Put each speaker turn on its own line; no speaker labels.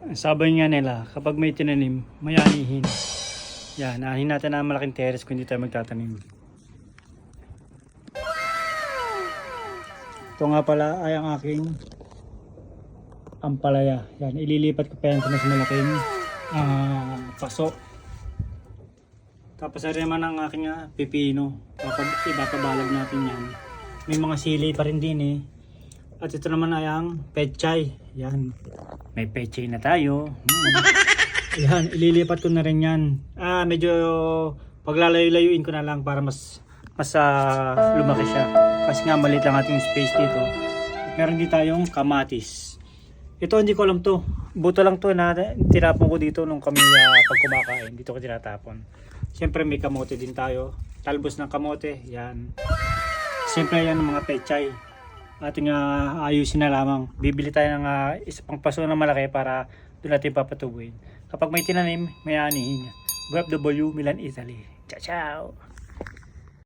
Sabi nga nila, kapag may tinanim, may anihin. Yan, anihin natin ang malaking terrace kung hindi tayo magtatanim. Ito nga pala ay ang aking ampalaya. Yan, ililipat ko pa yan sa mas malaking ah, paso. Tapos ari naman ang aking ah, pipino. Kapag ibabalag natin yan. May mga sili pa rin din eh. At ito naman ay ang pechay. Yan. May pechay na tayo. Hmm. Yan, ililipat ko na rin yan. Ah, medyo paglalayo-layuin ko na lang para mas mas ah, lumaki siya. Kasi nga maliit lang ating space dito. At meron din tayong kamatis. Ito hindi ko alam to. Buto lang to na tinapon ko dito nung kami ah, pag kumakain. Dito ko tinatapon. Siyempre may kamote din tayo. Talbos ng kamote. Yan. Siyempre yan ang mga pechay. Ating ah, ayusin na lamang. Bibili tayo ng ah, isa pang paso na malaki para doon natin papatubuin. Kapag may tinanim, may anihin. WFW Milan, Italy. Ciao, ciao!